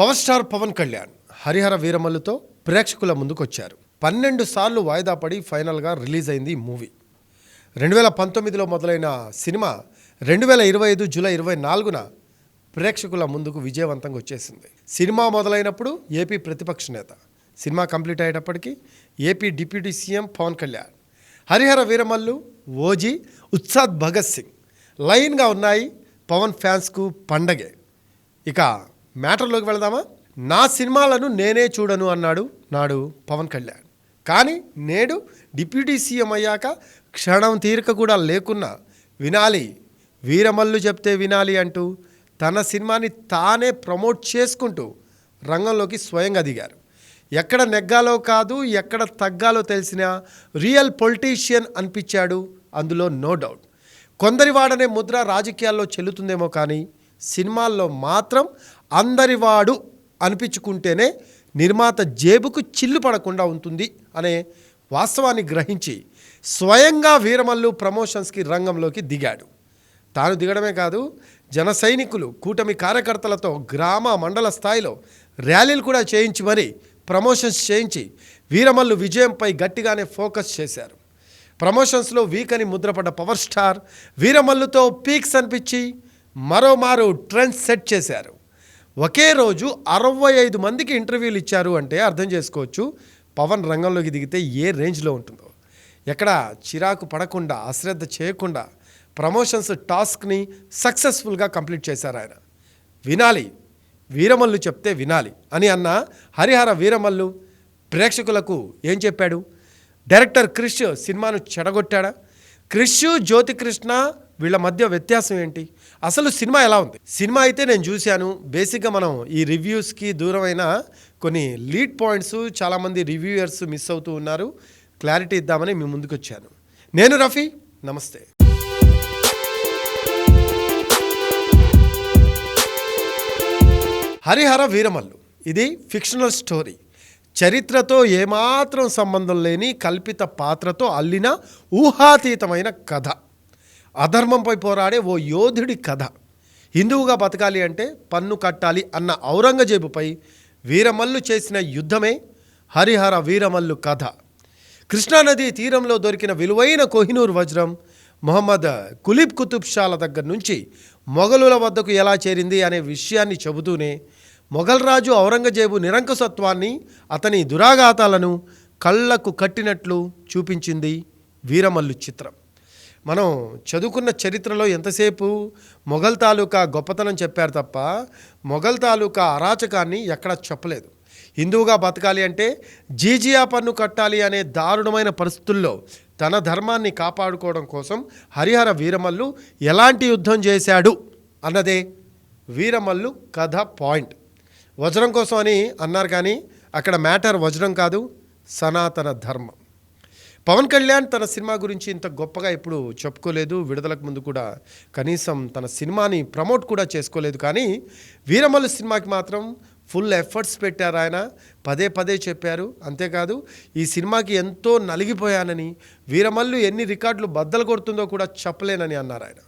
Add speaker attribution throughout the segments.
Speaker 1: Power star Pawan Kalyan Harihara వీరమల్లుతో ప్రేక్షకుల ముందుకొచ్చారు. పన్నెండు సార్లు వాయిదా పడి ఫైనల్గా రిలీజ్ అయింది ఈ మూవీ. రెండు వేల పంతొమ్మిదిలో మొదలైన సినిమా రెండు వేల ఇరవై ఐదు జూలై ఇరవై నాలుగున ప్రేక్షకుల ముందుకు విజయవంతంగా వచ్చేసింది. సినిమా మొదలైనప్పుడు ఏపీ ప్రతిపక్ష నేత cinema complete అయ్యేటప్పటికీ AP deputy CM Pawan Kalyan Harihara Veeramallu OG Ustaad Bhagat Singh లైన్గా ఉన్నాయి పవన్ ఫ్యాన్స్కు పండగే. ఇక మ్యాటర్లోకి వెళదామా? నా సినిమాలను నేనే చూడను అన్నాడు నాడు పవన్ కళ్యాణ్. కానీ నేడు డిప్యూటీ సీఎం అయ్యాక క్షణం తీరిక కూడా లేకున్నా వినాలి వీరమల్లు చెప్తే వినాలి అంటూ తన సినిమాని తానే ప్రమోట్ చేసుకుంటూ రంగంలోకి స్వయంగా దిగారు. ఎక్కడ నెగ్గాలో కాదు ఎక్కడ తగ్గాలో తెలిసిన రియల్ పొలిటీషియన్ అనిపించాడు అందులో నో డౌట్. కొందరి వాడనే ముద్ర రాజకీయాల్లో చెల్లుతుందేమో కానీ సినిమాల్లో మాత్రం అందరివాడు అనిపించుకుంటేనే నిర్మాత జేబుకు చిల్లు పడకుండా ఉంటుంది అనే వాస్తవాన్ని గ్రహించి స్వయంగా వీరమల్లు ప్రమోషన్స్కి రంగంలోకి దిగాడు. తాను దిగడమే కాదు జన సైనికులు కూటమి కార్యకర్తలతో గ్రామ మండల స్థాయిలో ర్యాలీలు కూడా చేయించి మరీ ప్రమోషన్స్ చేయించి వీరమల్లు విజయంపై గట్టిగానే ఫోకస్ చేశారు. ప్రమోషన్స్లో వీక్ అని ముద్రపడ్డ పవర్ స్టార్ వీరమల్లుతో పీక్స్ అనిపించి మరోమారు ట్రెండ్ సెట్ చేశారు. ఒకే రోజు అరవై ఐదు మందికి ఇంటర్వ్యూలు ఇచ్చారు అంటే అర్థం చేసుకోవచ్చు. పవన్ రంగంలోకి దిగితే ఏ రేంజ్లో ఉంటుందో. ఎక్కడ చిరాకు పడకుండా అశ్రద్ధ చేయకుండా ప్రమోషన్స్ టాస్క్ని సక్సెస్ఫుల్గా కంప్లీట్ చేశారు ఆయన. వినాలి. వీరమల్లు చెప్తే వినాలి అని అన్న హరిహర వీరమల్లు ప్రేక్షకులకు ఏం చెప్పాడు? డైరెక్టర్ క్రిష్ సినిమాను చెడగొట్టాడా? క్రిష్ జ్యోతి కృష్ణ వీళ్ళ మధ్య వ్యత్యాసం ఏంటి? అసలు సినిమా ఎలా ఉంది? సినిమా అయితే నేను చూశాను. బేసిక్గా మనం ఈ రివ్యూస్కి దూరమైన కొన్ని లీడ్ పాయింట్స్ చాలామంది రివ్యూయర్స్ మిస్ అవుతూ ఉన్నారు. క్లారిటీ ఇద్దామని మీ ముందుకు వచ్చాను నేను రఫీ. నమస్తే. హరిహర వీరమల్లు. ఇది ఫిక్షనల్ స్టోరీ చరిత్రతో ఏమాత్రం సంబంధం లేని కల్పిత పాత్రతో అల్లిన ఊహాతీతమైన కథ. అధర్మంపై పోరాడే ఓ యోధుడి కథ. హిందువుగా బతకాలి అంటే పన్ను కట్టాలి అన్న ఔరంగజేబుపై వీరమల్లు చేసిన యుద్ధమే హరిహర వీరమల్లు కథ. కృష్ణానది తీరంలో దొరికిన విలువైన కోహినూర్ వజ్రం మొహమ్మద్ కులీబ్ కుతుబ్ షాల దగ్గర నుంచి మొఘలుల వద్దకు ఎలా చేరింది అనే విషయాన్ని చెబుతూనే మొఘల్ రాజు ఔరంగజేబు నిరంకుశత్వాన్ని అతని దురాఘాతాలను కళ్ళకు కట్టినట్లు చూపించింది వీరమల్లు చిత్రం. మనం చదువుకున్న చరిత్రలో ఎంతసేపు మొఘల్ తాలూకా గొప్పతనం చెప్పారు తప్ప మొఘల్ తాలూకా అరాచకాన్ని ఎక్కడా చెప్పలేదు. హిందువుగా బతకాలి అంటే జీజియా పన్ను కట్టాలి అనే దారుణమైన పరిస్థితుల్లో తన ధర్మాన్ని కాపాడుకోవడం కోసం హరిహర వీరమల్లు ఎలాంటి యుద్ధం చేశాడు అన్నదే వీరమల్లు కథ పాయింట్. వజ్రం కోసం అని అన్నారు కానీ అక్కడ మ్యాటర్ వజ్రం కాదు సనాతన ధర్మం. పవన్ కళ్యాణ్ తన సినిమా గురించి ఇంత గొప్పగా ఎప్పుడు చెప్పుకోలేదు. విడుదలకు ముందు కూడా కనీసం తన సినిమాని ప్రమోట్ కూడా చేసుకోలేదు. కానీ వీరమల్లు సినిమాకి మాత్రం ఫుల్ ఎఫర్ట్స్ పెట్టారు ఆయన. పదే పదే చెప్పారు. అంతేకాదు ఈ సినిమాకి ఎంతో నలిగిపోయానని వీరమల్లు ఎన్ని రికార్డులు బద్దలు కొడుతుందో కూడా చెప్పలేనని అన్నారు ఆయన.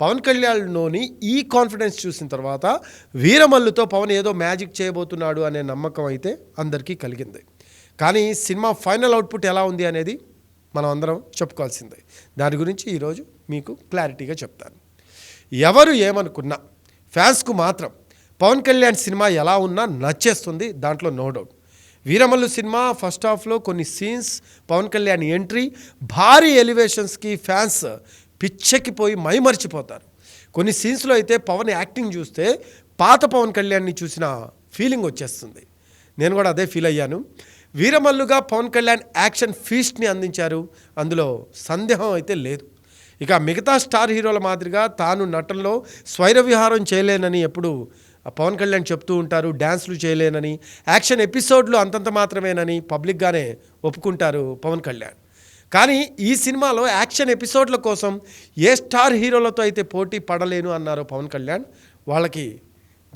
Speaker 1: పవన్ కళ్యాణ్లోని ఈ కాన్ఫిడెన్స్ చూసిన తర్వాత వీరమల్లుతో పవన్ ఏదో మ్యాజిక్ చేయబోతున్నాడు అనే నమ్మకం అయితే అందరికీ కలిగింది. కానీ సినిమా ఫైనల్ అవుట్పుట్ ఎలా ఉంది అనేది మనం అందరం చెప్పుకోవాల్సిందే. దాని గురించి ఈరోజు మీకు క్లారిటీగా చెప్తాను. ఎవరు ఏమనుకున్నా ఫ్యాన్స్కు మాత్రం పవన్ కళ్యాణ్ సినిమా ఎలా ఉన్నా నచ్చేస్తుంది దాంట్లో no doubt Veeramallu cinema first హాఫ్లో కొన్ని సీన్స్ పవన్ కళ్యాణ్ ఎంట్రీ భారీ ఎలివేషన్స్కి ఫ్యాన్స్ పిచ్చెక్కిపోయి మైమర్చిపోతారు. కొన్ని సీన్స్లో అయితే పవన్ యాక్టింగ్ చూస్తే పాత పవన్ కళ్యాణ్ని చూసిన ఫీలింగ్ వచ్చేస్తుంది. నేను కూడా అదే ఫీల్ అయ్యాను. వీరమల్లుగా పవన్ కళ్యాణ్ యాక్షన్ ఫీస్ట్ని అందించారు. అందులో సందేహం అయితే లేదు. ఇక మిగతా స్టార్ హీరోల మాదిరిగా తాను నటనలో స్వైర విహారం చేయలేనని ఎప్పుడు పవన్ కళ్యాణ్ చెప్తూ ఉంటారు. డ్యాన్స్లు చేయలేనని యాక్షన్ ఎపిసోడ్లు అంతంత మాత్రమేనని పబ్లిక్గానే ఒప్పుకుంటారు పవన్ కళ్యాణ్. కానీ ఈ సినిమాలో యాక్షన్ ఎపిసోడ్ల కోసం ఏ స్టార్ హీరోలతో అయితే పోటీ పడలేను అన్నారు పవన్ కళ్యాణ్ వాళ్ళకి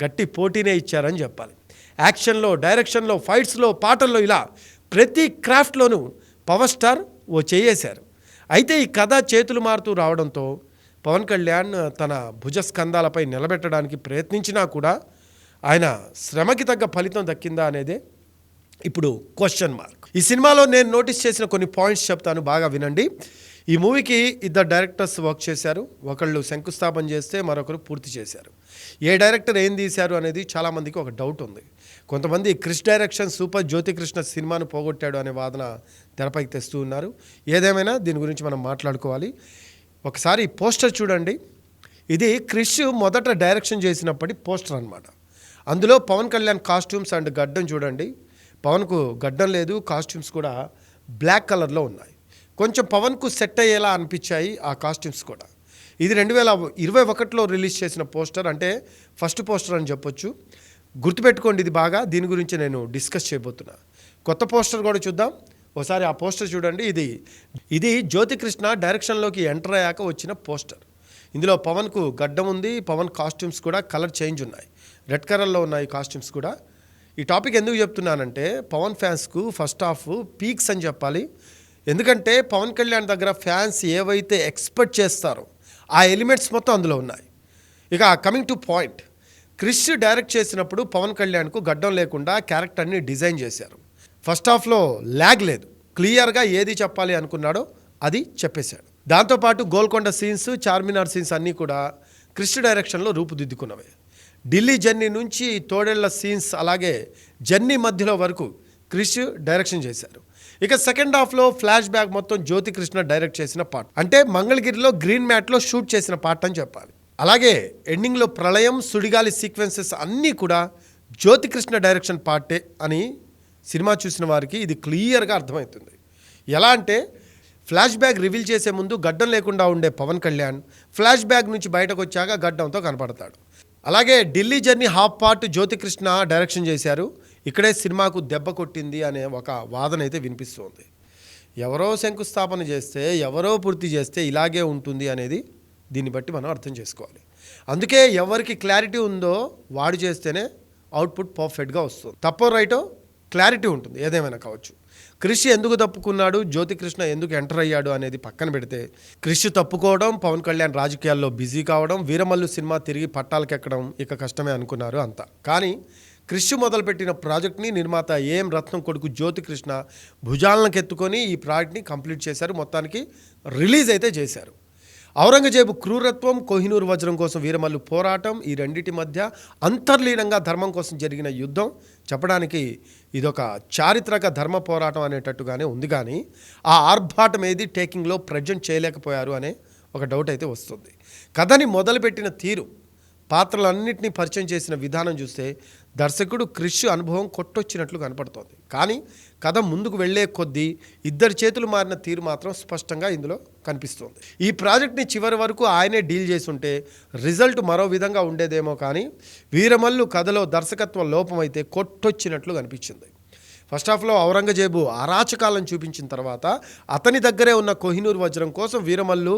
Speaker 1: గట్టి పోటీనే ఇచ్చారని చెప్పాలి. యాక్షన్లో డైరెక్షన్లో ఫైట్స్లో పాటల్లో ఇలా ప్రతి క్రాఫ్ట్లోనూ పవర్ స్టార్ ఓ చేయేశారు. అయితే ఈ కథ చేతులు మారుతూ రావడంతో పవన్ కళ్యాణ్ తన భుజస్కంధాలపై నిలబెట్టడానికి ప్రయత్నించినా కూడా ఆయన శ్రమకి తగ్గ ఫలితం దక్కిందా అనేదే ఇప్పుడు క్వశ్చన్ మార్క్ ఈ సినిమాలో నేను నోటీస్ చేసిన కొన్ని పాయింట్స్ చెప్తాను బాగా వినండి. ఈ మూవీకి ఇద్దరు డైరెక్టర్స్ వర్క్ చేశారు. ఒకళ్ళు శంకుస్థాపన చేస్తే మరొకరు పూర్తి చేశారు. ఏ డైరెక్టర్ ఏం తీశారు అనేది చాలామందికి ఒక డౌట్ ఉంది. కొంతమంది క్రిష్ డైరెక్షన్ సూపర్ జ్యోతికృష్ణ సినిమాను పోగొట్టాడు అనే వాదన తెరపైకి తెస్తూ ఉన్నారు. ఏదేమైనా దీని గురించి మనం మాట్లాడుకోవాలి. ఒకసారి పోస్టర్ చూడండి. ఇది క్రిష్ మొదట డైరెక్షన్ చేసినప్పటి పోస్టర్ అన్నమాట. అందులో పవన్ కళ్యాణ్ కాస్ట్యూమ్స్ అండ్ గడ్డం చూడండి. పవన్కు గడ్డం లేదు కాస్ట్యూమ్స్ కూడా బ్లాక్ కలర్లో ఉన్నాయి. కొంచెం పవన్కు సెట్ అయ్యేలా అనిపించాయి ఆ కాస్ట్యూమ్స్ కూడా. ఇది రెండు వేల ఇరవై ఒకటిలో రిలీజ్ చేసిన పోస్టర్ అంటే ఫస్ట్ పోస్టర్ అని చెప్పొచ్చు. గుర్తుపెట్టుకోండి ఇది బాగా దీని గురించి నేను డిస్కస్ చేయబోతున్నా. కొత్త పోస్టర్ కూడా చూద్దాం. ఒకసారి ఆ పోస్టర్ చూడండి. ఇది ఇది జ్యోతికృష్ణ డైరెక్షన్లోకి ఎంటర్ అయ్యాక వచ్చిన పోస్టర్. ఇందులో పవన్కు గడ్డం ఉంది పవన్ కాస్ట్యూమ్స్ కూడా కలర్ చేంజ్ ఉన్నాయి. రెడ్ కలర్లో ఉన్నాయి కాస్ట్యూమ్స్ కూడా. ఈ టాపిక్ ఎందుకు చెప్తున్నానంటే పవన్ ఫ్యాన్స్కు ఫస్ట్ హాఫ్ పీక్స్ అని చెప్పాలి. ఎందుకంటే పవన్ కళ్యాణ్ దగ్గర ఫ్యాన్స్ ఏవైతే ఎక్స్పెక్ట్ చేస్తారో ఆ ఎలిమెంట్స్ మొత్తం అందులో ఉన్నాయి. ఇక coming to point. Krish direct చేసినప్పుడు పవన్ కళ్యాణ్కు గడ్డం లేకుండా క్యారెక్టర్ని డిజైన్ చేశారు. ఫస్ట్ హాఫ్లో ల్యాగ్ లేదు. క్లియర్గా ఏది చెప్పాలి అనుకున్నాడో అది చెప్పేశాడు. దాంతోపాటు గోల్కొండ సీన్స్ చార్మినార్ సీన్స్ అన్నీ కూడా క్రిష్ డైరెక్షన్లో రూపుదిద్దుకున్నవే. ఢిల్లీ జర్నీ నుంచి తోడేళ్ళ సీన్స్ అలాగే జర్నీ మధ్యలో వరకు క్రిష్ డైరెక్షన్ చేశారు. ఇక సెకండ్ హాఫ్లో ఫ్లాష్ బ్యాక్ మొత్తం జ్యోతి కృష్ణ డైరెక్ట్ చేసిన పార్ట్. అంటే మంగళగిరిలో గ్రీన్ మ్యాట్లో షూట్ చేసిన పార్ట్ అని చెప్పాలి. అలాగే ఎండింగ్లో ప్రళయం సుడిగాలి సీక్వెన్సెస్ అన్నీ కూడా జ్యోతి కృష్ణ డైరెక్షన్ పార్టే అని సినిమా చూసిన వారికి ఇది క్లియర్గా అర్థమవుతుంది. ఎలా అంటే ఫ్లాష్ బ్యాక్ రివీల్ చేసే ముందు గడ్డం లేకుండా ఉండే పవన్ కళ్యాణ్ ఫ్లాష్ బ్యాక్ నుంచి బయటకు వచ్చాక గడ్డంతో కనపడతాడు. అలాగే Delhi journey half part Jyothikrishna direction చేశారు. ఇక్కడే సినిమాకు దెబ్బ కొట్టింది అనే ఒక వాదన అయితే వినిపిస్తోంది. ఎవరో శంకుస్థాపన చేస్తే ఎవరో పూర్తి చేస్తే ఇలాగే ఉంటుంది అనేది దీన్ని బట్టి మనం అర్థం చేసుకోవాలి. అందుకే ఎవరికి క్లారిటీ ఉందో వాడు చేస్తేనే అవుట్పుట్ పర్ఫెక్ట్గా వస్తుంది. తప్పో రైటో క్లారిటీ ఉంటుంది ఏదేమైనా కావచ్చు. కృషి ఎందుకు తప్పుకున్నాడు? జ్యోతికృష్ణ ఎందుకు ఎంటర్ అయ్యాడు అనేది పక్కన పెడితే కృషి తప్పుకోవడం పవన్ కళ్యాణ్ రాజకీయాల్లో బిజీ కావడం వీరమల్లు సినిమా తిరిగి పట్టాలకెక్కడం ఇక కష్టమే అనుకున్నారు అంతా. కానీ కృషి మొదలుపెట్టిన ప్రాజెక్ట్ని నిర్మాత ఏఎం రత్నం కొడుకు జ్యోతికృష్ణ భుజాలను ఎత్తుకొని ఈ ప్రాజెక్ట్ని కంప్లీట్ చేశారు. మొత్తానికి రిలీజ్ అయితే చేశారు. ఔరంగజేబు క్రూరత్వం కోహినూరు వజ్రం కోసం వీరమల్లు పోరాటం ఈ రెండింటి మధ్య అంతర్లీనంగా ధర్మం కోసం జరిగిన యుద్ధం. చెప్పడానికి ఇదొక చారిత్రక ధర్మ పోరాటం అనేటట్టుగానే ఉంది కానీ ఆ ఆర్భాటం ఏది టేకింగ్లో ప్రజెంట్ చేయలేకపోయారు అనే ఒక డౌట్ అయితే వస్తుంది. కథని మొదలుపెట్టిన తీరు పాత్రలన్నింటినీ పరిచయం చేసిన విధానం చూస్తే దర్శకుడు క్రిష్ అనుభవం కొట్టొచ్చినట్లు కనపడుతోంది. కానీ కథ ముందుకు వెళ్ళే కొద్దీ ఇద్దరు చేతులు మారిన తీరు మాత్రం స్పష్టంగా ఇందులో కనిపిస్తోంది. ఈ ప్రాజెక్ట్ని చివరి వరకు ఆయనే డీల్ చేసుంటే రిజల్ట్ మరో విధంగా ఉండేదేమో కానీ వీరమల్లు కథలో దర్శకత్వ లోపమైతే కొట్టొచ్చినట్లు కనిపించింది. ఫస్ట్ హాఫ్లో ఔరంగజేబు అరాచకాలను చూపించిన తర్వాత అతని దగ్గరే ఉన్న కోహినూర్ వజ్రం కోసం వీరమల్లు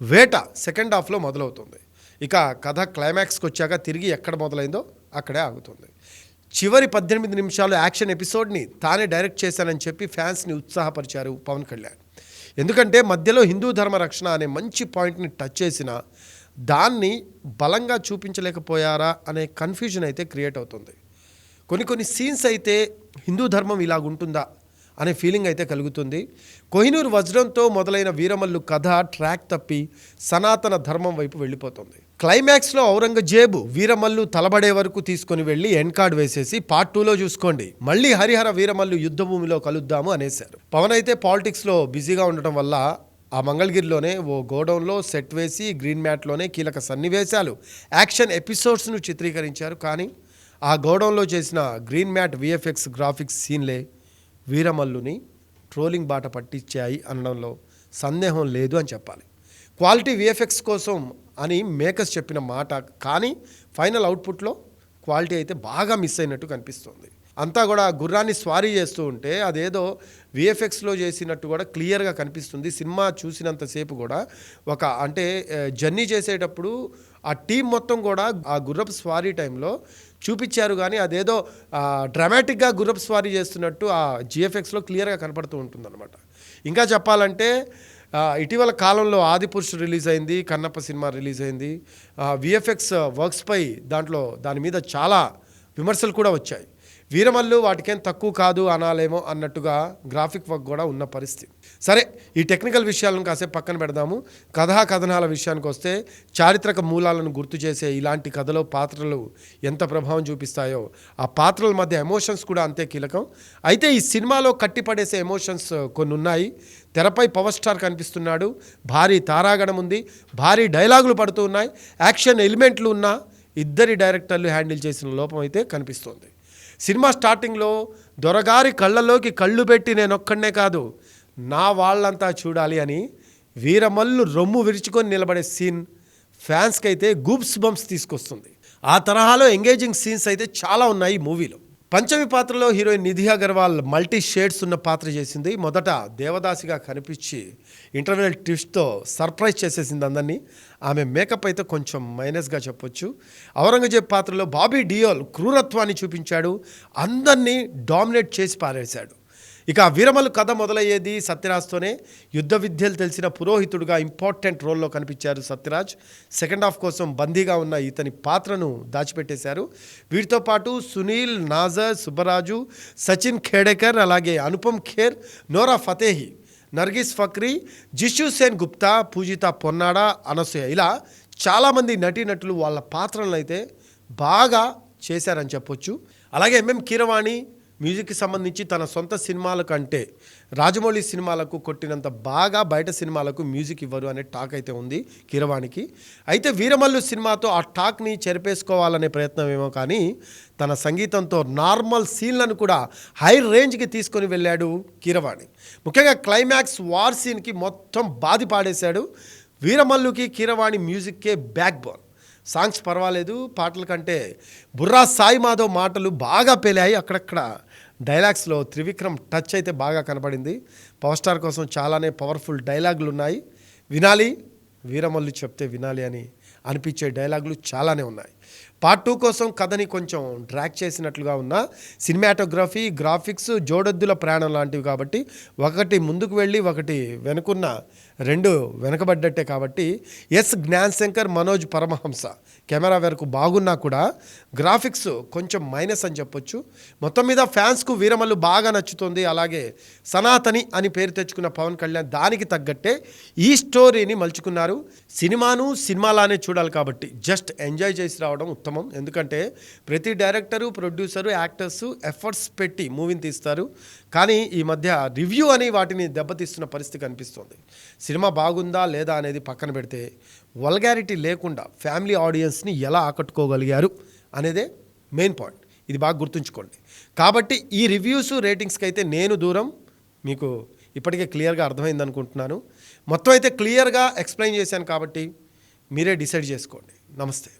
Speaker 1: వేట సెకండ్ హాఫ్లో మొదలవుతుంది. ఇక కథ క్లైమాక్స్కి వచ్చాక తిరిగి ఎక్కడ మొదలైందో అక్కడే ఆగుతుంది. చివరి పద్దెనిమిది నిమిషాలు యాక్షన్ ఎపిసోడ్ని తానే డైరెక్ట్ చేశానని చెప్పి ఫ్యాన్స్ని ఉత్సాహపరిచారు పవన్ కళ్యాణ్. ఎందుకంటే మధ్యలో హిందూ ధర్మ రక్షణ అనే మంచి పాయింట్ని టచ్ చేసిన దాన్ని బలంగా చూపించలేకపోయారా అనే కన్ఫ్యూజన్ అయితే క్రియేట్ అవుతుంది. కొన్ని కొన్ని సీన్స్ అయితే హిందూ ధర్మం ఇలాగుంటుందా అనే ఫీలింగ్ అయితే కలుగుతుంది. కోహినూరు వజ్రంతో మొదలైన వీరమల్లు కథ ట్రాక్ తప్పి సనాతన ధర్మం వైపు వెళ్ళిపోతుంది. క్లైమాక్స్లో ఔరంగజేబు వీరమల్లు తలబడే వరకు తీసుకొని వెళ్ళి ఎండ్ కార్డ్ వేసేసి పార్ట్ టూలో చూసుకోండి. మళ్ళీ హరిహర వీరమల్లు యుద్ధభూమిలో కలుద్దాము అనేశారు. పవన్ అయితే పాలిటిక్స్లో బిజీగా ఉండటం వల్ల ఆ మంగళగిరిలోనే ఓ గోడౌన్లో సెట్ వేసి గ్రీన్ మ్యాట్లోనే కీలక సన్నివేశాలు యాక్షన్ ఎపిసోడ్స్ను చిత్రీకరించారు. కానీ ఆ గోడౌన్లో చేసిన గ్రీన్ మ్యాట్ విఎఫ్ఎక్స్ గ్రాఫిక్స్ సీన్లే వీరమల్లుని ట్రోలింగ్ బాట పట్టించాయి అనడంలో సందేహం లేదు అని చెప్పాలి. క్వాలిటీ విఎఫ్ఎక్స్ కోసం అని మేకర్స్ చెప్పిన మాట కానీ ఫైనల్ అవుట్పుట్లో క్వాలిటీ అయితే బాగా మిస్ అయినట్టు కనిపిస్తుంది. అంతా కూడా గుర్రాన్ని స్వారీ చేస్తూ ఉంటే అదేదో విఎఫ్ఎక్స్లో చేసినట్టు కూడా క్లియర్గా కనిపిస్తుంది. సినిమా చూసినంతసేపు కూడా ఒక అంటే జర్నీ చేసేటప్పుడు ఆ టీం మొత్తం కూడా ఆ గుర్రపు స్వారీ టైంలో చూపించారు కానీ అదేదో డ్రామాటిక్గా గుర్రపు స్వారీ చేస్తున్నట్టు ఆ జిఎఫ్ఎక్స్లో క్లియర్గా కనపడుతూ ఉంటుందన్నమాట. ఇంకా చెప్పాలంటే ఇటీవల కాలంలో ఆదిపురుషుడు రిలీజ్ అయింది కన్నప్ప సినిమా రిలీజ్ అయింది. విఎఫ్ఎక్స్ వర్క్స్పై దాంట్లో దాని మీద చాలా విమర్శలు కూడా వచ్చాయి. వీరమల్లు వాటికేం తక్కువ కాదు అనాలేమో అన్నట్టుగా గ్రాఫిక్ వర్క్ కూడా ఉన్న పరిస్థితి. సరే ఈ టెక్నికల్ విషయాలను కాసేపు పక్కన పెడదాము. కథా కథనాల విషయానికి వస్తే చారిత్రక మూలాలను గుర్తు చేసే ఇలాంటి కథలో పాత్రలు ఎంత ప్రభావం చూపిస్తాయో ఆ పాత్రల మధ్య ఎమోషన్స్ కూడా అంతే కీలకం. అయితే ఈ సినిమాలో కట్టిపడేసే ఎమోషన్స్ కొన్ని ఉన్నాయి తెరపై పవర్ స్టార్ కనిపిస్తున్నాడు. భారీ తారాగణం ఉంది. భారీ డైలాగులు పడుతూ ఉన్నాయి. యాక్షన్ ఎలిమెంట్లు ఉన్న ఇద్దరి డైరెక్టర్లు హ్యాండిల్ చేసిన లోపం అయితే కనిపిస్తోంది. సినిమా స్టార్టింగ్లో దొరగారి కళ్ళలోకి కళ్ళు పెట్టి నేనొక్కడనే కాదు నా వాళ్ళంతా చూడాలి అని వీరమల్లు రొమ్ము విరుచుకొని నిలబడే సీన్ ఫ్యాన్స్కి అయితే గూప్స్ బంప్స్ తీసుకొస్తుంది. ఆ తరహాలో ఎంగేజింగ్ సీన్స్ అయితే చాలా ఉన్నాయి ఈ మూవీలో. పంచమి పాత్రలో heroine Nidhi Agarwal multi shades ఉన్న పాత్ర చేసింది. మొదట దేవదాసిగా కనిపించి ఇంటర్వెల్ ట్విస్ట్తో సర్ప్రైజ్ చేసేసింది అందరినీ. ఆమె మేకప్ అయితే కొంచెం మైనస్గా చెప్పొచ్చు. ఔరంగజేబ్ పాత్రలో బాబీ డియోల్ క్రూరత్వాన్ని చూపించాడు. అందరినీ డామినేట్ చేసి పారేశాడు. ఇక వీరమలు కథ మొదలయ్యేది సత్యరాజ్తోనే. యుద్ధ విద్యలు తెలిసిన పురోహితుడుగా ఇంపార్టెంట్ రోల్లో కనిపించారు సత్యరాజ్. సెకండ్ హాఫ్ కోసం బందీగా ఉన్న ఇతని పాత్రను దాచిపెట్టేశారు. వీటితో పాటు సునీల్ నాజర్ సుబ్బరాజు సచిన్ ఖేడేకర్ అలాగే Anupam Kher Nora Fatehi Nargis Fakhri Jisshu Sengupta పూజిత పొన్నాడ అనసూయ ఇలా చాలామంది నటీనటులు వాళ్ళ పాత్రలను అయితే బాగా చేశారని చెప్పొచ్చు. అలాగే ఎంఎం కీరవాణి మ్యూజిక్కి సంబంధించి తన సొంత సినిమాల కంటే రాజమౌళి సినిమాలకు కొట్టినంత బాగా బయట సినిమాలకు మ్యూజిక్ ఇవ్వరు అనే టాక్ అయితే ఉంది కీరవాణికి. అయితే వీరమల్లు సినిమాతో ఆ టాక్ని చెరిపేసుకోవాలనే ప్రయత్నం ఏమో కానీ తన సంగీతంతో నార్మల్ సీన్లను కూడా హై రేంజ్కి తీసుకొని వెళ్ళాడు కీరవాణి. ముఖ్యంగా క్లైమాక్స్ వార్ సీన్కి మొత్తం బాధి పాడేశాడు. వీరమల్లుకి కీరవాణి మ్యూజిక్కే బ్యాక్ బోన్. సాంగ్స్ పర్వాలేదు పాటల కంటే బుర్రా సాయి మాధవ్ మాటలు బాగా పేలాయి. అక్కడక్కడ డైలాగ్స్లో త్రివిక్రమ్ టచ్ అయితే బాగా కనపడింది పవర్ స్టార్ కోసం చాలానే పవర్ఫుల్ డైలాగులు ఉన్నాయి. వినాలి వీరమల్లు చెప్తే వినాలి అని అనిపించే డైలాగులు చాలానే ఉన్నాయి. పార్ట్ టూ కోసం కథని కొంచెం డ్రాక్ చేసినట్లుగా ఉన్న సినిమాటోగ్రఫీ గ్రాఫిక్స్ జోడొద్దుల ప్రయాణం లాంటివి కాబట్టి ఒకటి ముందుకు వెళ్ళి ఒకటి వెనుకున్న రెండు వెనకబడ్డట్టే కాబట్టి ఎస్ జ్ఞాన్ శంకర్ మనోజ్ పరమహంస. కెమెరా వరకు బాగున్నా కూడా గ్రాఫిక్స్ కొంచెం మైనస్ అని చెప్పొచ్చు. మొత్తం మీద ఫ్యాన్స్కు వీరమల్లు బాగా నచ్చుతుంది. అలాగే సనాతని అని పేరు తెచ్చుకున్న పవన్ కళ్యాణ్ దానికి తగ్గట్టే ఈ స్టోరీని మలుచుకున్నారు. సినిమాను సినిమాలానే చూడాలి కాబట్టి జస్ట్ ఎంజాయ్ చేసి రావడం ఉత్తమం. ఎందుకంటే ప్రతి డైరెక్టరు ప్రొడ్యూసరు యాక్టర్స్ ఎఫర్ట్స్ పెట్టి మూవీని తీస్తారు. కానీ ఈ మధ్య రివ్యూ అని వాటిని దెబ్బతీస్తున్న పరిస్థితి కనిపిస్తుంది. సినిమా బాగుందా లేదా అనేది పక్కన పెడితే వల్గారిటీ లేకుండా ఫ్యామిలీ ఆడియన్స్ని ఎలా ఆకట్టుకోగలిగారు అనేదే మెయిన్ పాయింట్. ఇది బాగా గుర్తుంచుకోండి. కాబట్టి ఈ రివ్యూస్ రేటింగ్స్కి అయితే నేను దూరం. మీకు ఇప్పటికే క్లియర్గా అర్థమైంది అనుకుంటున్నాను. మొత్తం అయితే క్లియర్గా ఎక్స్ప్లెయిన్ చేశాను కాబట్టి మీరే డిసైడ్ చేసుకోండి. నమస్తే.